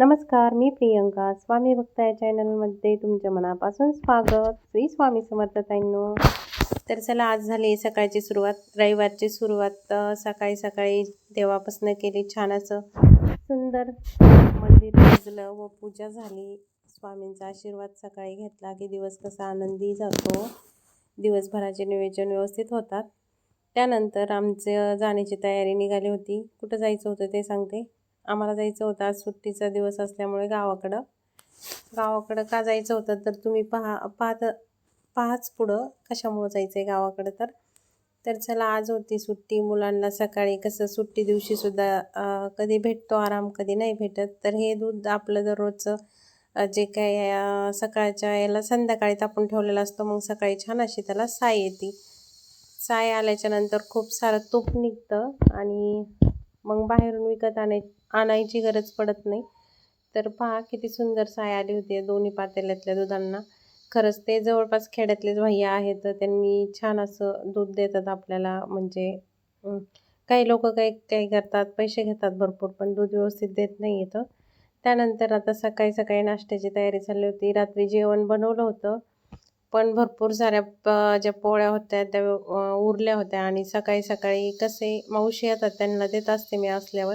नमस्कार मी प्रियंका. स्वामी भक्त या चॅनलमध्ये तुमच्या मनापासून स्वागत. श्री स्वामी समर्थताईंनो. तर चला आज झाली सकाळची सुरुवात. रविवारची सुरुवात सकाळी सकाळी देवापासून केली छान असं सुंदर मंदिर सजलं व पूजा झाली. स्वामींचा आशीर्वाद सकाळी घेतला की दिवस कसा आनंदी जातो. दिवसभराचे नियोजन व्यवस्थित होतात. त्यानंतर आमचं जाण्याची तयारी निघाली होती. कुठं जायचं होतं ते सांगते. आम्हाला जायचं होतं. आज सुट्टीचा दिवस असल्यामुळे गावाकडं. गावाकडं का जायचं होतं? तर तुम्ही पहा पाहत पाहाच पुढं कशामुळं जायचं आहे गावाकडं तर. तर चला आज होती सुट्टी. मुलांना सकाळी कसं सुट्टी दिवशीसुद्धा कधी भेटतो आराम कधी नाही भेटत. तर हे दूध आपलं दररोजचं जे काय सकाळच्या याला संध्याकाळी तापून ठेवलेलं असतो. मग सकाळी छान अशी त्याला साय येते. साय आल्याच्यानंतर खूप सारं तूप निघतं आणि मग बाहेरून विकत आणाय आणायची गरज पडत नाही. तर पहा किती सुंदर साय आली होती या दोन्ही पातेल्यातल्या दुधांना. खरंच ते जवळपास खेड्यातलेच भैया आहेत तर त्यांनी छान असं दूध देतात आपल्याला. म्हणजे काही लोक काही काही करतात पैसे घेतात भरपूर पण दूध व्यवस्थित देत नाही येतं त्यानंतर आता सकाळी सकाळी नाश्त्याची तयारी चालली होती. रात्री जेवण बनवलं होतं. पण भरपूर साऱ्या प ज्या पोळ्या होत्या त्या उरल्या होत्या आणि सकाळी सकाळी कसे मावशी येतात त्यांना देत असते मी असल्यावर.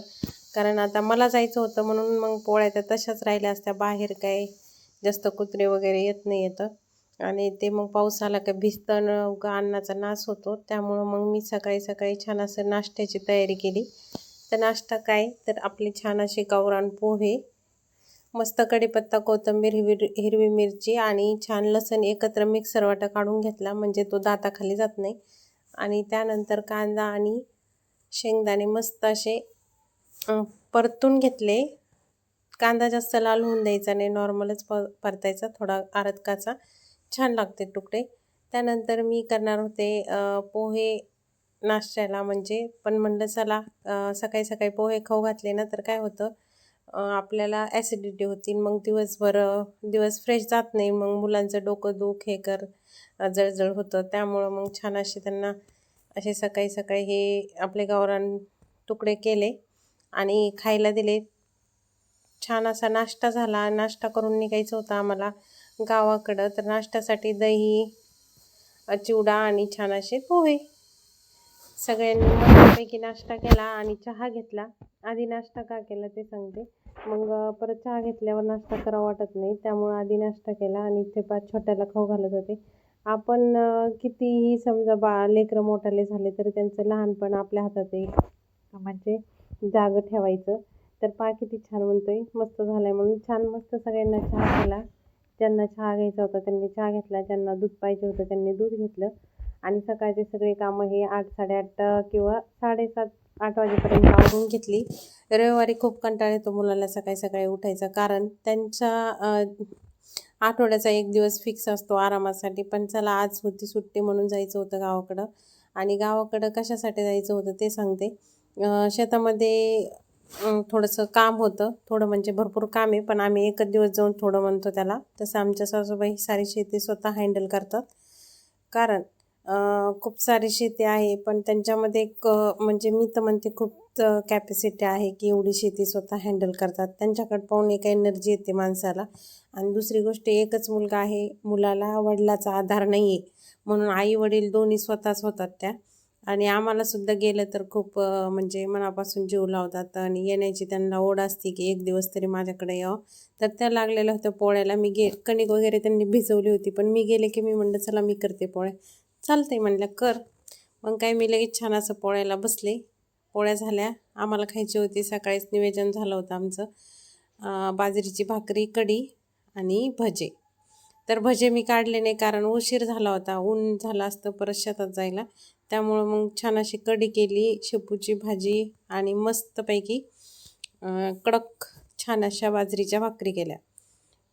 कारण आता मला जायचं होतं म्हणून मग पोळ्या त्या तशाच राहिल्या असत्या बाहेर काय जास्त कुत्रे वगैरे येत नाही येतं. आणि ते मग पाऊस आला का भिजतं उगा अन्नाचा नाश होतो. त्यामुळं मग मी सकाळी सकाळी छान असं नाश्त्याची तयारी केली. तर नाश्ता काय? तर आपली छान अशी गावरान पोहे मस्त कढीपत्ता कोथिंबीर हिरवी हिरवी मिरची आणि छान लसण एकत्र मिक्सर वाटा काढून घेतला. म्हणजे तो दाताखाली जात नाही. आणि त्यानंतर कांदा आणि शेंगदाणे मस्त असे परतून घेतले. कांदा जास्त लाल होऊन द्यायचा नाही. नॉर्मलच प परतायचा. थोडा आरतकाचा. छान लागते तुकडे. त्यानंतर मी करणार होते पोहे नाश्त्याला. म्हणजे पण म्हणलं चला सकाळी सकाळी पोहे खाऊ घातले ना तर काय होतं? आपल्याला ॲसिडिटी होती मग दिवसभर दिवस फ्रेश जात नाही. मग मुलांचं डोकं दुख हे कर जळजळ होतं. त्यामुळं मग छान असे त्यांना असे सकाळी सकाळी हे आपले गावरान तुकडे केले आणि खायला दिले. छान असा नाश्ता झाला. नाश्ता करून निघायचं होतं आम्हाला गावाकडं. तर नाश्त्यासाठी दही चिवडा आणि छान असे पोहे. सगळ्यांनी मस्तपैकी नाश्ता केला आणि चहा घेतला. आधी नाश्ता का केला ते सांगते. मग परत चहा घेतल्यावर नाश्ता करावा वाटत नाही. त्यामुळं आधी नाश्ता केला आणि इथे पाच छोट्याला खाऊ घालत होते. आपण कितीही समजा बा लेकरं मोठाले झाले तरी त्यांचं लहानपण आपल्या हातात आहे म्हणजे जागं ठेवायचं. तर पा किती छान म्हणतोय. मस्त झालाय म्हणून छान मस्त सगळ्यांना चहा केला. ज्यांना चहा घ्यायचा होता त्यांनी चहा घेतला. ज्यांना दूध पाहिजे होतं त्यांनी दूध घेतलं. आणि सकाळचे सगळे कामं हे आठ साडेआठ किंवा साडेसात आठ वाजेपर्यंत आवरून घेतली. रविवारी खूप कंटाळ येतो मुलाला सकाळी सकाळी उठायचा कारण त्यांच्या आठवड्याचा एक दिवस फिक्स असतो आरामासाठी. पण चला आज होती सुट्टी म्हणून जायचं होतं गावाकडं. आणि गावाकडं कशासाठी जायचं होतं ते सांगते. शेतामध्ये थोडंसं काम होतं. थोडं म्हणजे भरपूर काम आहे पण आम्ही एकच दिवस जाऊन थोडं म्हणतो त्याला. तसं आमच्या सासूबाई सारी शेती स्वतः हँडल करतात. कारण खूप सारी शेती आहे पण त्यांच्यामध्ये एक म्हणजे मी तर म्हणते खूप कॅपॅसिटी आहे की एवढी शेती स्वतः हँडल करतात. त्यांच्याकडे पाहून एक एनर्जी येते माणसाला. आणि दुसरी गोष्ट एकच मुलगा आहे मुलाला वडिलाचा आधार नाही आहे म्हणून आई वडील दोन्ही स्वतःच होतात त्या. आणि आम्हालासुद्धा गेलं तर खूप म्हणजे मनापासून जीव लावतात आणि येण्याची त्यांना ओढ असते की एक दिवस तरी माझ्याकडे यावं. तर त्या लागलेल्या होत्या पोळ्याला. मी गे कणिक वगैरे त्यांनी भिजवली होती पण मी गेले की मी म्हणलं चला मी करते पोळ्या. चालतंय म्हणलं कर. मग काय मी लगेच छान असं पोळ्याला बसले. पोळ्या झाल्या. आम्हाला खायची होती. सकाळीच निवेदन झालं होतं आमचं. बाजरीची भाकरी कढी आणि भजे. तर भजे मी काढले नाही कारण उशीर झाला होता. ऊन झालं असतं परत शेतात जायला. त्यामुळं मग छान अशी कढी केली शेपूची भाजी आणि मस्तपैकी कडक छान अशा बाजरीच्या भाकरी केल्या.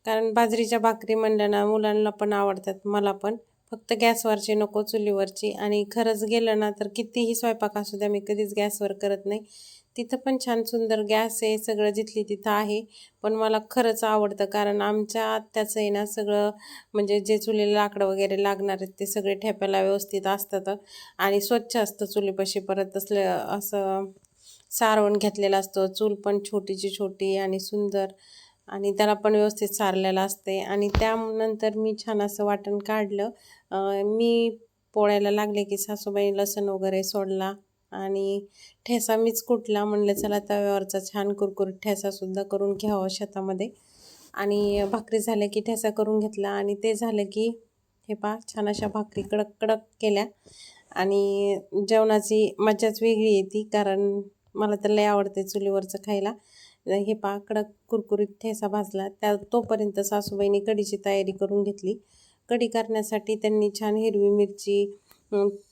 कारण बाजरीच्या भाकरी म्हणल्या ना मुलांना पण आवडतात मला पण. फक्त गॅसवरची नको चुलीवरची. आणि खरंच गेलं ना तर कितीही स्वयंपाक असू द्या मी कधीच गॅसवर करत नाही. तिथं पण छान सुंदर गॅस आहे सगळं जिथली तिथं आहे. पण मला खरंच आवडतं कारण आमच्या आत्याचं आहे ना सगळं म्हणजे जे चुलीला लाकडं वगैरे लागणार आहेत ते सगळे ठेप्याला व्यवस्थित असतात. आणि स्वच्छ असतं चुलीपाशी परत असलं असं सारवण घेतलेला असतो. चूल पण छोटीची छोटी आणि सुंदर. आणि त्याला पण व्यवस्थित सारलेलं असते आणि त्यानंतर मी छान असं वाटण काढलं. मी पोळ्याला लागले की सासूबाई लसण वगैरे सोडला आणि ठेसा मीच कुटला. म्हणलं चला तव्यावरचा छान कुरकुरीत ठेसासुद्धा करून घ्यावा शेतामध्ये. आणि भाकरी झाल्या की ठेसा करून घेतला. आणि ते झालं की हे पा छान अशा भाकरी कडक कडक केल्या. आणि जेवणाची मजाच वेगळी येते कारण मला तर लय आवडते चुलीवरचं खायला. हे पा कडक कुरकुरीत ठेसा भाजला त्या तोपर्यंत सासूबाईने कढीची तयारी करून घेतली. कढी करण्यासाठी त्यांनी छान हिरवी मिरची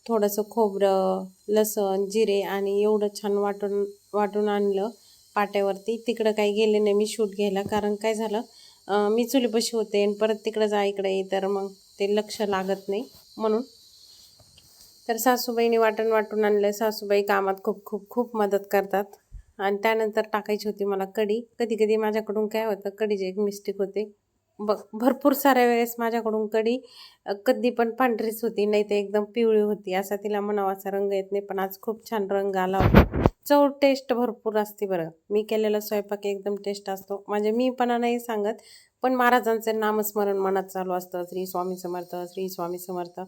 थोडंसं खोबरं लसण जिरे आणि एवढं छान वाटून वाटून आणलं पाट्यावरती. तिकडं काही गेले नाही मी शूट घ्यायला. कारण काय झालं मी चुलीपाशी होते आणि परत तिकडं जा इकडे ये तर मग ते लक्ष लागत नाही म्हणून. तर सासूबाईने वाटण वाटून आणलं. सासूबाई कामात खूप खूप खूप मदत करतात. आणि त्यानंतर टाकायची होती मला कढी. कधी कधी माझ्याकडून काय होतं कढीचे एक मिस्टेक होते. ब भरपूर साऱ्या वेळेस माझ्याकडून कढी कधी पण पांढरीच होती नाही तर एकदम पिवळी होती. असा तिला म्हणावाचा रंग येत नाही पण आज खूप छान रंग आला होता. चव टेस्ट भरपूर असते बरं. मी केलेला स्वयंपाक एकदम टेस्ट असतो. म्हणजे मी पण नाही सांगत पण महाराजांचं नामस्मरण मनात चालू असतं. श्री स्वामी समर्थ श्री स्वामी समर्थ.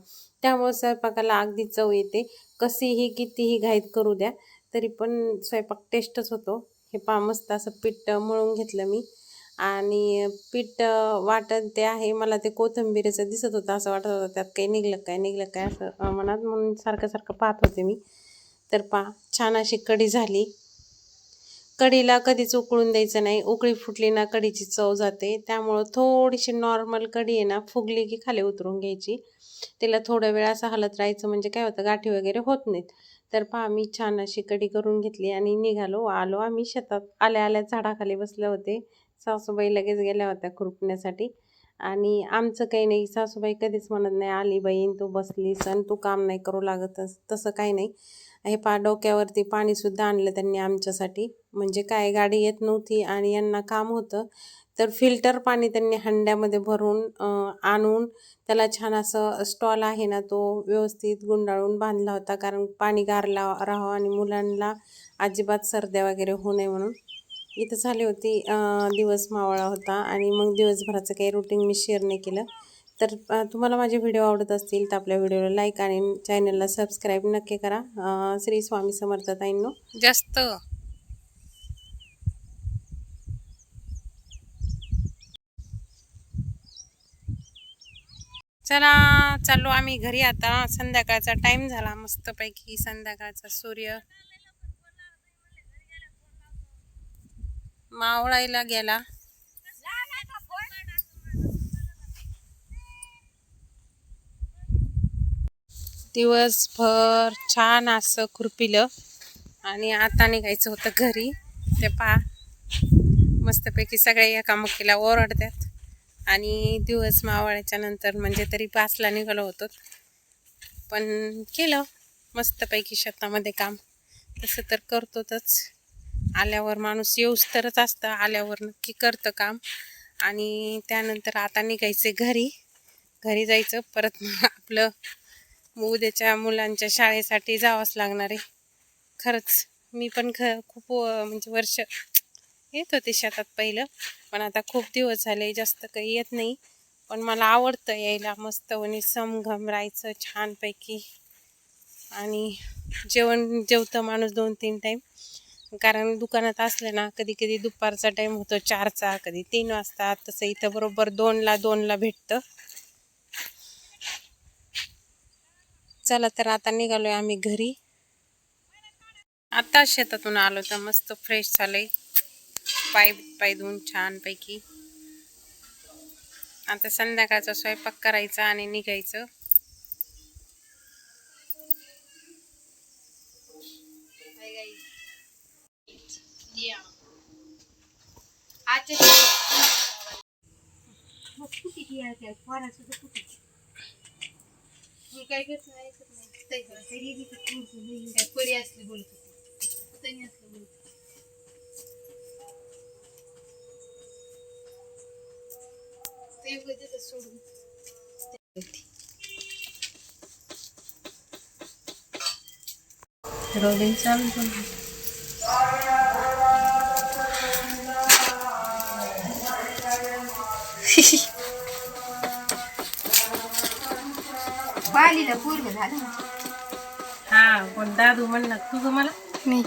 त्यामुळे स्वयंपाकाला अगदी चव येते. कशीही कितीही घाईत करू द्या. तरी पण स्वयंपाक टेस्टच होतो. हे पा मस्त असं पीठ मळून घेतलं मी. आणि पीठ वाटत ते आहे. मला ते कोथिंबीरीचं दिसत होतं असं वाटत होतं त्यात काही निघलं काय निघलं काय असं मनात म्हणून सारखं सारखं पाहत होते मी. तर पा छान अशी कढी झाली. कढीला कधीच उकळून द्यायचं नाही. उकळी फुटली ना कढीची चव जाते. त्यामुळं थोडीशी नॉर्मल कढी आहे ना फुगली की खाली उतरून घ्यायची. तिला थोडा वेळ असं हलत राहायचं. म्हणजे काय होतं गाठी वगैरे होत नाहीत. तर पहा मी छान अशी कडी करून घेतली आणि निघालो. आलो आम्ही शेतात. आल्या आल्या झाडाखाली बसले होते. सासूबाई लगेच गेल्या होत्या खुरपण्यासाठी. आणि आमचं काही नाही. सासूबाई कधीच म्हणत नाही आली बहीण तू बसलीस आणि तू काम नाही करू लागत. तसं काही नाही. हे पा डोक्यावरती पाणीसुद्धा आणलं त्यांनी आमच्यासाठी. म्हणजे काय गाडी येत नव्हती आणि यांना काम होतं. तर फिल्टर पाणी त्यांनी हंड्यामध्ये भरून आणून त्याला छान असं स्टॉल आहे ना तो व्यवस्थित गुंडाळून बांधला होता. कारण पाणी गारला राहावं आणि मुलांना अजिबात सर्द्या वगैरे होऊ नये म्हणून. इथं झाली होती दिवस मावळा होता आणि मग दिवसभराचं काही रुटीन मी शेअर नाही केलं. तर तुम्हाला माझे व्हिडिओ आवडत असतील तर आपल्या व्हिडिओला लाईक आणि चॅनलला सबस्क्राईब नक्की करा. श्री स्वामी समर्थ ताईंनो. जास्त. चला चाललो आम्ही घरी आता. संध्याकाळचा टाइम झाला मस्तपैकी. संध्याकाळचा सूर्य मावळायला गेला. दिवसभर छान असं खुरपिलं आणि आता निघायचं होतं घरी. ते पहा. मस्तपैकी सगळे एकामुखीला ओरडतात. आणि दिवस मावळ्याच्या नंतर म्हणजे तरी पाचला निघालो होतो. पण केलं. मस्तपैकी शेतामध्ये काम. तसं तर करतोच आल्यावर माणूस येऊस तरच असतं. आल्यावर नक्की करतं काम. आणि त्यानंतर आता निघायचं घरी. घरी जायचं. परत मग आपलं उद्याच्या मुलांच्या शाळेसाठी जावंच लागणार आहे. खरंच मी पण ख खूप म्हणजे वर्ष येत होते शेतात पहिलं. पण आता खूप दिवस झाले जास्त काही येत नाही. पण मला आवडतं यायला मस्त आणि समघम राहायचं छानपैकी. आणि जेवण जेवतं माणूस दोन तीन टाईम कारण दुकानात असलं ना कधी कधी दुपारचा टाईम होतो चारचा कधी तीन वाजता. तसं इथं बरोबर दोनला दोनला भेटतं. चला तर आता निघालोय आम्ही घरी. आता शेतातून आलो तर मस्त फ्रेश झालंय. पाय पाय धुवून छानपैकी. आता संध्याकाळचा स्वयंपाक करायचा आणि निघायचं. काय करतो ऐकत नाही असली बोलत होती असलं बोलत रोलिंग चालू बालीला पूर्ण झालं हा पण दादू म्हणला तुझं मला नाही